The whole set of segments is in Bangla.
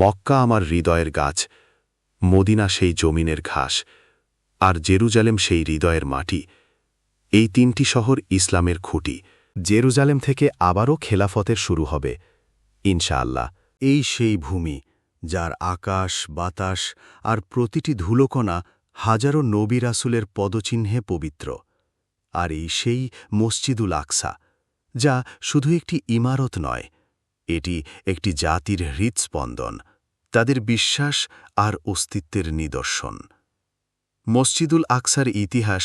মক্কা আমার হৃদয়ের গাছ, মদিনা সেই জমিনের ঘাস, আর জেরুজালেম সেই হৃদয়ের মাটি। এই তিনটি শহর ইসলামের খুঁটি। জেরুজালেম থেকে আবারও খেলাফতের শুরু হবে, ইনশাআল্লাহ। এই সেই ভূমি, যার আকাশ, বাতাস আর প্রতিটি ধুলোকণা হাজারো নবী রাসুলের পদচিহ্নে পবিত্র। আর এই সেই মসজিদুল আকসা, যা শুধু একটি ইমারত নয় এটি একটি জাতির হৃৎস্পন্দন তাদের বিশ্বাস আর অস্তিত্বের নিদর্শন। মসজিদুল আকসার ইতিহাস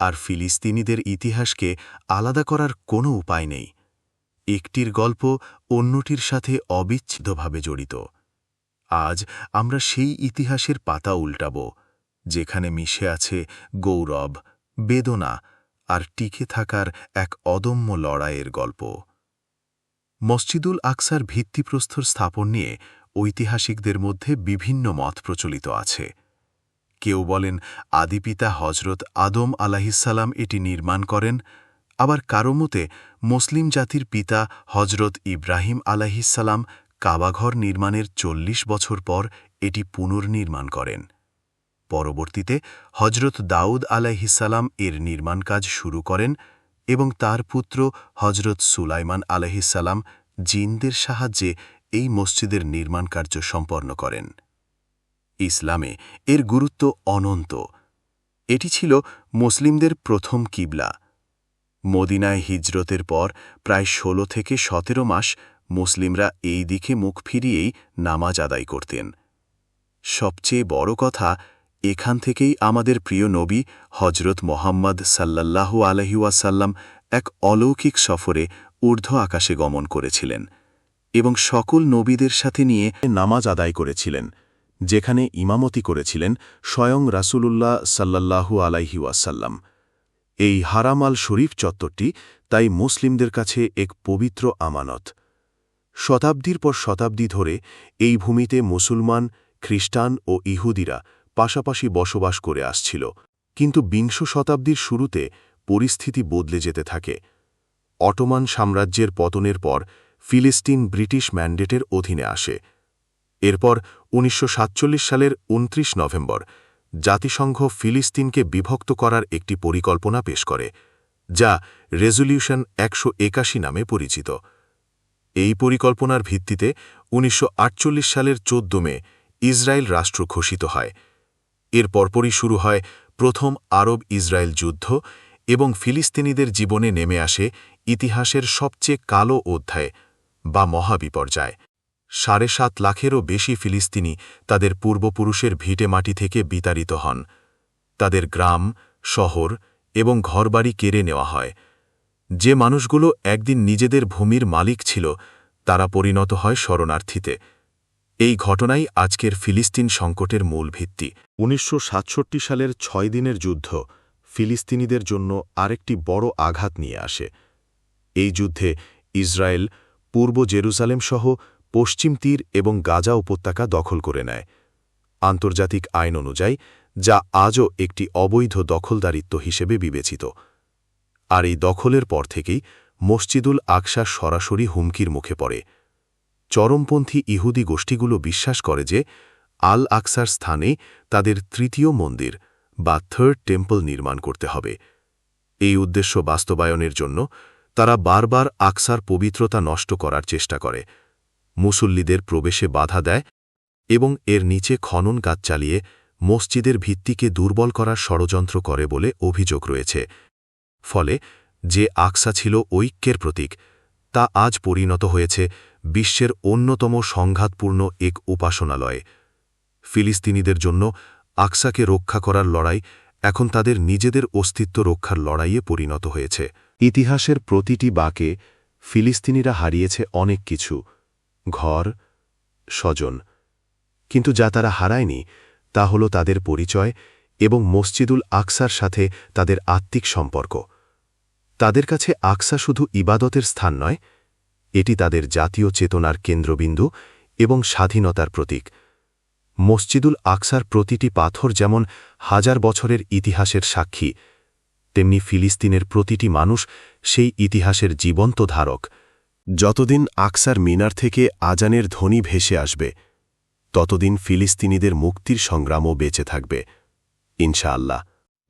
আর ফিলিস্তিনিদের ইতিহাসকে আলাদা করার কোনো উপায় নেই। একটির গল্প অন্যটির সাথে অবিচ্ছেদ্যভাবে জড়িত। আজ আমরা সেই ইতিহাসের পাতা উল্টাব, যেখানে মিশে আছে গৌরব, বেদনা আর টিকে থাকার এক অদম্য লড়াইয়ের গল্প। মসজিদুল আকসার ভিত্তিপ্রস্তর স্থাপন নিয়ে ঐতিহাসিকদের মধ্যে বিভিন্ন মত প্রচলিত আছে। কেউ বলেন আদিপিতা হজরত আদম আলাহিসাল্লাম এটি নির্মাণ করেন, আবার কারও মতে মুসলিম জাতির পিতা হজরত ইব্রাহিম আলাহিসাল্লাম কাবাঘর নির্মাণের চল্লিশ বছর পর এটি পুনর্নির্মাণ করেন। পরবর্তীতে হজরত দাউদ আলাহিসাল্লাম এর নির্মাণ কাজ শুরু করেন এবং তার পুত্র হজরত সুলাইমান আলহিসাল্লাম জিনদের সাহায্যে এই মসজিদের নির্মাণ কার্য সম্পন্ন করেন। ইসলামে এর গুরুত্ব অনন্ত। এটি ছিল মুসলিমদের প্রথম কিবলা। মদিনায় হিজরতের পর প্রায় ১৬ থেকে সতেরো মাস মুসলিমরা এই দিকে মুখ ফিরিয়েই নামাজ আদায় করতেন। সবচেয়ে বড় কথা এখান থেকেই আমাদের প্রিয় নবী হজরত মোহাম্মদ সাল্লাল্লাহু আলহিউসাল্লাম এক অলৌকিক সফরে ঊর্ধ্ব আকাশে গমন করেছিলেন এবং সকল নবীদের সাথে নিয়ে নামাজ আদায় করেছিলেন, যেখানে ইমামতি করেছিলেন স্বয়ং রাসূলুল্লাহ সাল্লাল্লাহু আলাইহি ওয়াসাল্লাম। এই হারাম আল শরীফ চত্বরটি তাই মুসলিমদের কাছে এক পবিত্র আমানত। শতাব্দীর পর শতাব্দী ধরে এই ভূমিতে মুসলমান, খ্রিস্টান ও ইহুদিরা পাশাপাশি বসবাস করে আসছিল, কিন্তু বিংশ শতাব্দীর শুরুতে পরিস্থিতি বদলে যেতে থাকে। অটোমান সাম্রাজ্যের পতনের পর ফিলিস্তিন ব্রিটিশ ম্যান্ডেটের অধীনে আসে। এরপর উনিশশো সাতচল্লিশ সালের ২৯ নভেম্বর জাতিসংঘ ফিলিস্তিনকে বিভক্ত করার একটি পরিকল্পনা পেশ করে, যা রেজলিউশন একশো একাশি নামে পরিচিত। এই পরিকল্পনার ভিত্তিতে উনিশশো আটচল্লিশ সালের চোদ্দ মে ইসরায়েল রাষ্ট্র ঘোষিত হয়। এর পরপরই শুরু হয় প্রথম আরব ইসরায়েল যুদ্ধ এবং ফিলিস্তিনিদের জীবনে নেমে আসে ইতিহাসের সবচেয়ে কালো অধ্যায় বা মহাবিপর্যায়। সাড়ে সাত লাখেরও বেশি ফিলিস্তিনি তাদের পূর্বপুরুষের ভিটে মাটি থেকে বিতাড়িত হন। তাদের গ্রাম, শহর এবং ঘরবাড়ি কেড়ে নেওয়া হয়। যে মানুষগুলো একদিন নিজেদের ভূমির মালিক ছিল, তারা পরিণত হয় শরণার্থীতে। এই ঘটনাই আজকের ফিলিস্তিন সংকটের মূল ভিত্তি। উনিশশো সাতষট্টি সালের ছয় দিনের যুদ্ধ ফিলিস্তিনিদের জন্য আরেকটি বড় আঘাত নিয়ে আসে। এই যুদ্ধে ইসরায়েল, পূর্ব জেরুসালেম সহ পশ্চিম তীর এবং গাজা উপত্যকা দখল করে নেয়। আন্তর্জাতিক আইন অনুযায়ী, যা আজও একটি অবৈধ দখলদারিত্ব হিসেবে বিবেচিত। আর এই দখলের পর থেকেই মসজিদুল আকশা সরাসরি হুমকির মুখে পড়ে। চরমপন্থী ইহুদি গোষ্ঠীগুলো বিশ্বাস করে যে আল আকসার স্থানে তাদের তৃতীয় মন্দির বা থার্ড টেম্পল নির্মাণ করতে হবে। এই উদ্দেশ্য বাস্তবায়নের জন্য তারা বারবার আকসার পবিত্রতা নষ্ট করার চেষ্টা করে। মুসল্লিদের প্রবেশে বাধা দেয় এবং এর নিচে খনন কাজ চালিয়ে মসজিদের ভিত্তিকে দুর্বল করার ষড়যন্ত্র করে বলে অভিযোগ রয়েছে। ফলে যে আকসা ছিল ঐক্যের প্রতীক, তা আজ পরিণত হয়েছে বিশ্বের অন্যতম সংঘাতপূর্ণ এক উপাসনালয়ে। ফিলিস্তিনিদের জন্য আকসাকে রক্ষা করার লড়াই এখন তাদের নিজেদের অস্তিত্ব রক্ষার লড়াইয়ে পরিণত হয়েছে। ইতিহাসের প্রতিটি বাকে ফিলিস্তিনিরা হারিয়েছে অনেক কিছু, ঘর, স্বজন। কিন্তু যা তারা হারায়নি, তা হল তাদের পরিচয় এবং মসজিদুল আকসার সাথে তাদের আত্মিক সম্পর্ক। তাদের কাছে আকসা শুধু ইবাদতের স্থান নয় এটি তাদের জাতীয় চেতনার কেন্দ্রবিন্দু এবং স্বাধীনতার প্রতীক। মসজিদুল আকসার প্রতিটি পাথর যেমন হাজার বছরের ইতিহাসের সাক্ষী, তেমনি ফিলিস্তিনের প্রতিটি মানুষ সেই ইতিহাসের জীবন্ত ধারক। যতদিন আকসার মিনার থেকে আজানের ধ্বনি ভেসে আসবে, ততদিন ফিলিস্তিনিদের মুক্তির সংগ্রামও বেঁচে থাকবে। ইনশাআল্লাহ।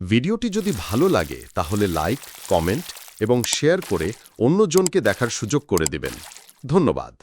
ভিডিওটি যদি ভালো লাগে, তাহলে লাইক, কমেন্ট এবং শেয়ার করে অন্যজনকে দেখার সুযোগ করে দেবেন। ধন্যবাদ।